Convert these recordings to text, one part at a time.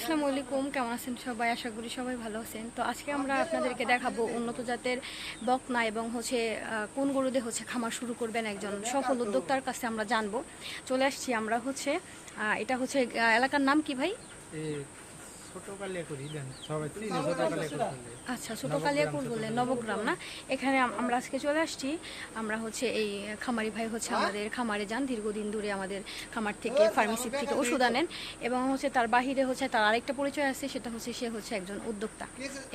আসসালামু আলাইকুম, কেমন আছেন সবাই? আশা করি সবাই ভালো আছেন। তো আজকে আমরা আপনাদেরকে দেখাবো উন্নত জাতের বকনা এবং হচ্ছে কোন গরুদের হচ্ছে খামার শুরু করবেন একজন সফল উদ্যোক্তার কাছে আমরা জানব। চলে আসছি আমরা হচ্ছে এটা হচ্ছে এলাকার নাম কি ভাই? বলে। আচ্ছা ছোট কালিয়াকুর বললেন নবগ্রাম না? এখানে আমরা আজকে চলে আসছি। আমরা হচ্ছে এই খামারি ভাই হচ্ছে আমাদের খামারে যান দীর্ঘদিন ধরে আমাদের খামার থেকে ফার্মেসি থেকে ওষুধ আনেন এবং হচ্ছে তার বাহিরে হচ্ছে তার আরেকটা পরিচয় আছে সেটা হচ্ছে সে হচ্ছে একজন উদ্যোক্তা।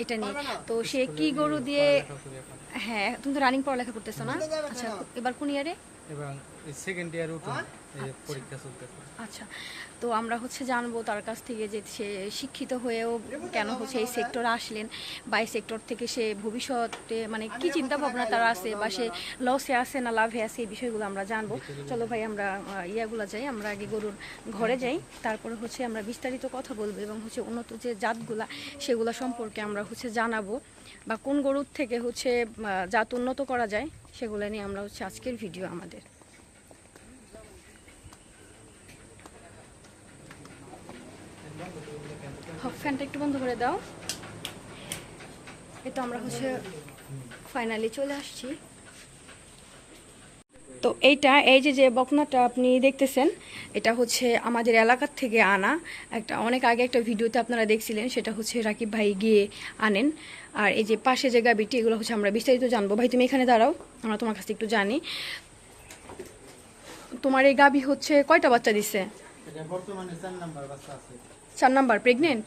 এটা নিয়ে। তো সে কি গরু দিয়ে। হ্যাঁ তুমি তো রানিং পড়ালেখা করতেছো না? আচ্ছা এবার কোন ইয়ারে এবং সেকেন্ড ইয়ার উঠুন পরীক্ষা চলতেছে। আচ্ছা তো আমরা হচ্ছে জানব তার কাছ থেকে যে সে শিক্ষিত হয়েও কেন হচ্ছে এই সেক্টর আসলেন বা এই সেক্টর থেকে সে ভবিষ্যতে মানে কি চিন্তা ভাবনা তার আছে বা সে লসে আছে না লাভে আছে এই বিষয়গুলো আমরা জানব। চলো ভাই আমরা ইয়াগুলো যাই আমরা আগে গরুর ঘরে যাই তারপরে হচ্ছে আমরা বিস্তারিত কথা বলব এবং হচ্ছে উন্নত যে জাতগুলা সেগুলো সম্পর্কে আমরা হচ্ছে জানাব বা কোন গরুর থেকে হচ্ছে জাত উন্নত করা যায় সেগুলো নিয়ে আমরা হচ্ছে আজকের ভিডিও আমাদের। ফ্যানটা একটু বন্ধ করে দাও। এই তো আমরা হচ্ছে ফাইনালি চলে আসছি। তো এইটা, এই যে যে বকনাটা আপনি দেখতেছেন, এটা হচ্ছে আমাদের এলাকার থেকে আনা। একটা, অনেক আগে একটা ভিডিওতে আপনারা দেখছিলেন, সেটা হচ্ছে রাকিব ভাই গিয়ে আনেন। আর এই যে পাশে যে গাবিটি, এগুলো হচ্ছে আমরা বিস্তারিত জানব। ভাই, তুমি এখানে দাঁড়াও, আমরা তোমার কাছে একটু জানি। তোমার এই গাবি হচ্ছে কয়টা বাচ্চা দিছে? চার নাম্বার প্রেগনেন্ট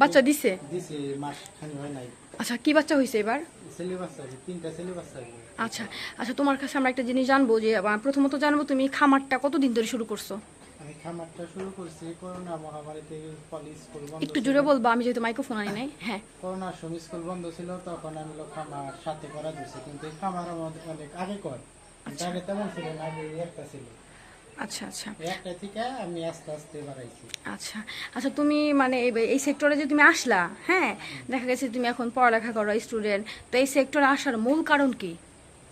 বাচ্চা দিছে? দিছে মাস খানি নাই। আচ্ছা কি বাচ্চা হয়েছে এবার? ছেলে বাচ্চা আছে তিনটা ছেলে বাচ্চা আছে। আচ্ছা আচ্ছা তোমার কাছে আমরা একটা জিনিস জানব যে প্রথমত জানব তুমি খামারটা কতদিন ধরে শুরু করছ? আমি খামারটা শুরু করছি করোনা মহামারীতে ফলে স্কুল বন্ধ একটু। জোরে বলব আমি যেহেতু মাইক্রোফোন আনি নাই হ্যাঁ। করোনার সময় স্কুল বন্ধ ছিল তখন আমি লোক খামার সাথে করা দিয়েছি কিন্তু খামার আমাদের অনেক আগে কর। আগে তেমন ছিল না আগে একটা ছিল। আচ্ছা আচ্ছা। একটা থেকে আমি আস্তে আস্তে বাড়াইছি। আচ্ছা আচ্ছা তুমি মানে এই- সেক্টরে যে তুমি আসলা হ্যাঁ? দেখা গেছে তুমি এখন পড়ালেখা করো স্টুডেন্ট তো এই সেক্টরে আসার মূল কারণ কি?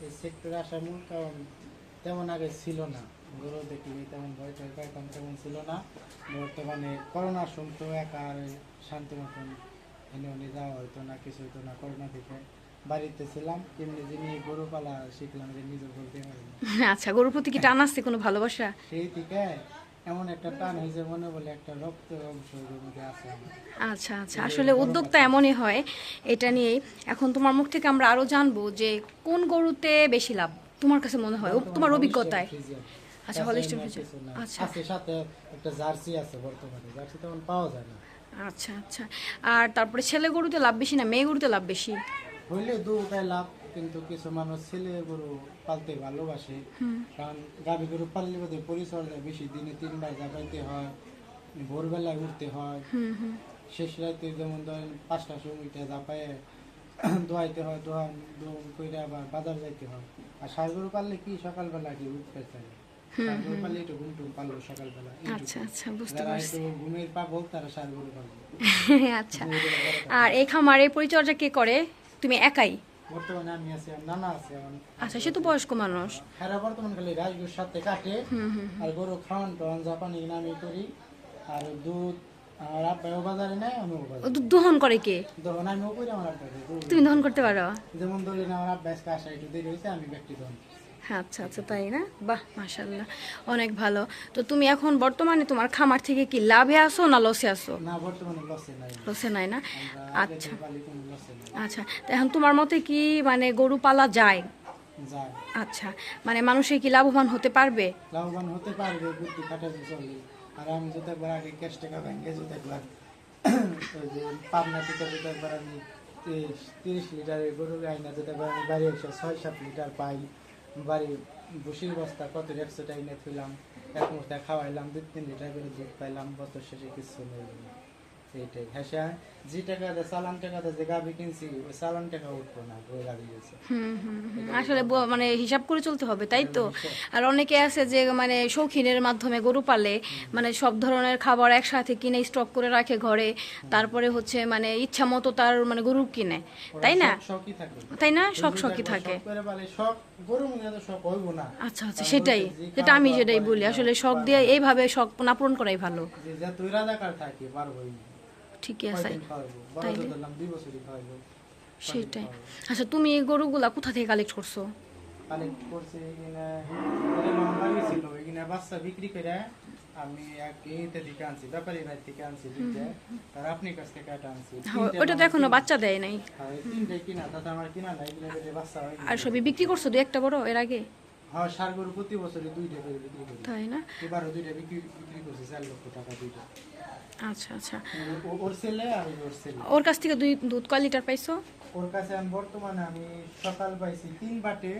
এই সেক্টরে আসার মূল কারণ তেমন আগে ছিল না। গরু দেখিনি তেমন ভয় টয় পাইতাম তেমন ছিল না। বর্তমানে করোনার সময় একা আর শান্তি মতন এনে যাওয়া হইতো না কিছু হইতো না করোনা থেকে। বাড়িতে ছিলাম গরু পালা শিখলাম যে নিজে বলতে পারি আচ্ছা গরুর প্রতি কি টান আসছে কোনো ভালোবাসা? সেই থেকে এমন একটা টান হয়েছে মনে বলে একটা রক্ত অংশ মধ্যে আছে আচ্ছা আচ্ছা আসলে উদ্যোগটা এমনই হয় এটা নিয়েই। এখন তোমার মুখ থেকে আমরা আরও জানব যে কোন গরুতে বেশি লাভ? তোমার কাছে মনে হয় তোমার অভিজ্ঞতায়? আচ্ছা, হলিস্টিন। আচ্ছা। আছে সাথে একটা জার্সি আছে বর্তমানে জার্সি তেমন পাওয়া যায় না। আচ্ছা আচ্ছা। আর তারপরে ছেলে গরুতে লাভ বেশি না মেয়ে গরুতে লাভ বেশি? হইলে দুটাই লাভ কিন্তু কিছু মানুষ ছেলে গরু পালতে ভালোবাসে। কারণ গাভী গরু পাললে বোধ পরিচর্যা বেশি দিনে তিনবার যাবাইতে হয় ভোরবেলায় উঠতে হয়। শেষ রাতে যেমন ধরেন পাঁচটার সময়টা যাপায়ে দোয়াইতে হয় দোয়া দোয়ান করে আবার বাজার যাইতে হয়। আর সার গরু পাললে কি সকালবেলা কি উঠতে ষাড় গরু পাললে একটু ঘুম টুম সকালবেলা আচ্ছা আচ্ছা বুঝতে পারছি। ঘুমের তারা ষাড় গরু পালবে। আচ্ছা। আর এই খামারে পরিচর্যা কে করে? তুমি একাই? বর্তমানে আমি আছি আর নানা আছে আচ্ছা সে তো বয়স্ক মানুষ। হ্যাঁ বর্তমান খালি রাজগুর সাথে কাটে। আর গরু খাওয়ান টাওয়ান জাপানি নামি করি। আর দুধ আর বাজারে নেয় আমি দুধ দহন করে কে? আমার তুমি দহন করতে পারো? যেমন ধরেন আমার আব্বা আজকে আসা একটু দেরি হয়েছে আমি ব্যক্তি দহন আচ্ছা আচ্ছা তাই না? বাহ মাশাল্লাহ অনেক ভালো। তো তুমি এখন বর্তমানে তোমার খামার থেকে কি লাভে আসো না লসে আসো না বর্তমানে লসে নাই। লসে নাই না? আচ্ছা। আচ্ছা তো এখন তোমার মতে কি মানে গরু পালা যায়? আচ্ছা মানে মানুষের কি লাভবান হতে পারবে? লাভবান হতে পারবে বুদ্ধি খাটাতে আর আমি যদি একবার আগে ক্যাশ টাকা ব্যাংকে যদি একবার পাবনা থেকে যদি একবার আমি তিরিশ তিরিশ লিটারের গরু আইনা যদি একবার আমি বাড়ি এসে ছয় সাত লিটার পাই বাড়ি বসির বস্তা কত একশো টাকা নিয়ে এক মুহূর্তে খাওয়াইলাম দু তিন লিটার করে দুধ পাইলাম কত শেষে কিছু নেই এইটাই হ্যাঁ যে টাকা দিয়ে চালান টাকা দিয়ে যে গাভি কিনছি ওই চালান টাকা উঠবো না ওই গাভি গেছে। আসলে মানে হিসাব করে চলতে হবে তাই তো? আর অনেকে আছে যে মানে শৌখিনের মাধ্যমে গরু পালে মানে সব ধরনের খাবার একসাথে কিনে স্টক করে রাখে ঘরে তারপরে হচ্ছে মানে ইচ্ছা মতো তার মানে গরু কিনে তাই না? তাই না? শখ শখই থাকে। আচ্ছা আচ্ছা সেটাই যেটা আমি যেটাই বলি আসলে শখ দিয়ে এইভাবে শখ না পূরণ করাই ভালো। তুই রাজাকার থাকি পারবই না। ঠিকই আছে তাইলে? দুই সেটাই। আচ্ছা তুমি এই গরুগুলা কোথা থেকে কালেক্ট করছ? কালেক্ট করছে ছিল এখানে বাচ্চা বিক্রি করে আমি আনছি আনছি আর আপনার কাছ থেকে আনছি হ্যাঁ, ওটা তো এখনও বাচ্চা দেয় নাই। হ্যাঁ, কিনা আমার কিনা নাই বাচ্চা হয় আর সবই বিক্রি করছ দু একটা বড় এর আগে? হ্যাঁ সার গরু প্রতি বছরই দুইটা করে বিক্রি করি। তাই না? এবারও দুইটা বিক্রি বিক্রি করছি চার লক্ষ টাকা দুইটা। আচ্ছা আচ্ছা। ওর ছেলে আর ওর ছেলে। ওর কাছ থেকে দুই দুধ কয় লিটার পাইছো? ওর কাছে আমি বর্তমানে আমি সকাল পাইছি তিন বাটে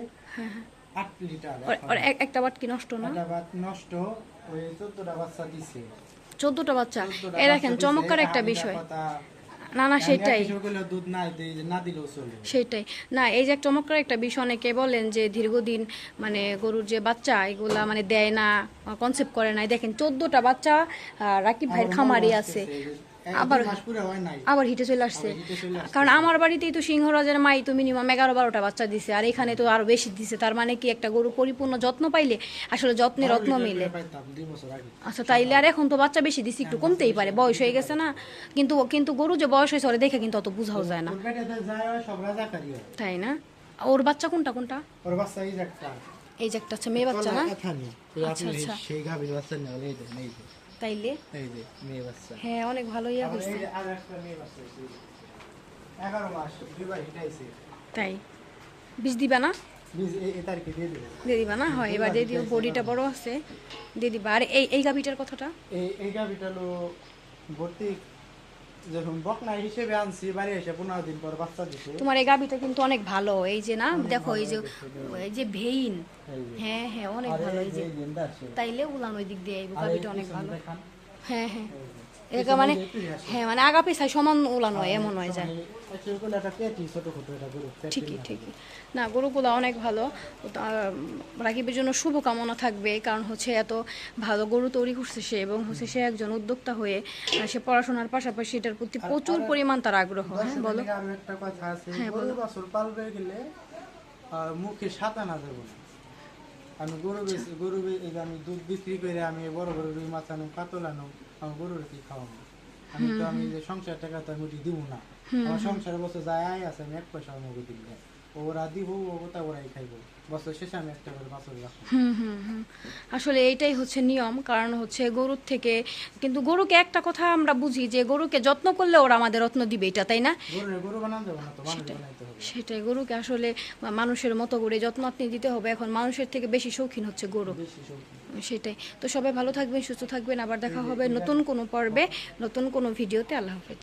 আট লিটার ওর- একটা বাট কি নষ্ট না? একটা বাট নষ্ট ওই চোদ্দটা বাচ্চা দিছে। চোদ্দটা বাচ্চা? এ দেখেন চমৎকার একটা বিষয়। না না সেটাই। দুধ না দিলেও চলে। সেটাই। না এই যে একটা চমৎকার একটা বিষয় অনেকে বলেন যে দীর্ঘদিন মানে গরুর যে বাচ্চা এগুলা মানে দেয় না কনসেপ্ট করে না দেখেন চোদ্দটা বাচ্চা আহ, রাকিব ভাইয়ের খামারি আছে। আবার- হয় আবার হিটে চলে আসছে। কারণ আমার বাড়িতেই তো সিংহরাজের মাই তো মিনিমাম এগারো বারোটা বাচ্চা দিছে আর এখানে তো আরও বেশি দিছে। তার মানে কি একটা গরু পরিপূর্ণ যত্ন পাইলে আসলে যত্নে রত্ন মিলে। আচ্ছা তাইলে আর এখন তো বাচ্চা বেশি দিছি একটু কমতেই পারে বয়স হয়ে গেছে না। কিন্তু কিন্তু গরু যে বয়স হয়েছে ওরে দেখে কিন্তু অত বুঝাও যায় না। হয় হয়। তাই না? ওর বাচ্চা কোনটা কোনটা? ওর বাচ্চা এই যে একটা। এই যে একটা হচ্ছে মেয়ে বাচ্চা না? আচ্ছা, আচ্ছা। সেই গাভীর বাচ্চা নেই তাইলে? এই যে মেয়ে বাচ্চা। হ্যাঁ অনেক ভালো ইয়া আবার হয়েছে আর একটা মেয়ে বাচ্চা আছে। এগারো মাস দুইবার হিটাইছে। তাই? বীজ দিবা না? দিয়ে দিবা না? হয় এবার দিয়ে দিও বডিটা বড় আছে দিয়ে দিবা। আর এই এই গাভিটার কথাটা? এই এই গাভিটা হলো ভর্তি যখন বকনা হিসেবে আনছি বাড়ি এসে পনেরো দিন পর বাচ্চা দিছে। তোমার এই গাভিটা কিন্তু অনেক ভালো। এই যে না দেখো এই যে এই যে ভেইন। হ্যাঁ হ্যাঁ অনেক ভালো এই যে। যে এই গেন্দা আছে। তাইলে উলান ওই দিক দিয়ে এই অনেক ভালো। হ্যাঁ হ্যাঁ। এরকম মানে। হ্যাঁ মানে আগা পেছায় সমান উলান হয় এমন হয়ে যায় ঠিকই ঠিকই। না গরুগুলো অনেক ভালো। রাকিবের জন্য শুভকামনা থাকবে কারণ হচ্ছে এত ভালো গরু তৈরি করছে সে এবং হচ্ছে সে একজন উদ্যোক্তা হয়ে সে পড়াশোনার পাশাপাশি এটার প্রতি প্রচুর পরিমাণ তার আগ্রহ। হ্যাঁ বলো। হ্যাঁ, গেলে, মুখে সাতা না আমি গরু। গরু আমি দুধ বিক্রি করে আমি বড় বড় রুই মাছ আনো কাতল আনো। আমার গরুর কি খাওয়াবো। আমি তো আমি যে সংসার টাকা তো আমি দিব না। আমার সংসার বছর যায় আয় আছে আমি এক পয়সা আমাকে দিব না ওরা দিব ওটা ওরাই খাইবো। বছর শেষে আমি একটা করে বাছর রাখব। আসলে এইটাই হচ্ছে নিয়ম কারণ হচ্ছে গরুর থেকে কিন্তু গরুকে একটা কথা আমরা বুঝি যে গরুকে যত্ন করলে ওরা আমাদের রত্ন দিবে এটা তাই না? গরু গরু বানানো যাবে না তো বানাইতে হবে। সেটাই গরুকে আসলে মানুষের মতো করে যত্ন আপনি দিতে হবে। এখন মানুষের থেকে বেশি শৌখিন হচ্ছে গরু। বেশি সবজি সেটাই। তো সবাই ভালো থাকবেন, সুস্থ থাকবেন। আবার দেখা হবে নতুন কোনো পর্বে, নতুন কোনো ভিডিওতে। আল্লাহ হাফেজ।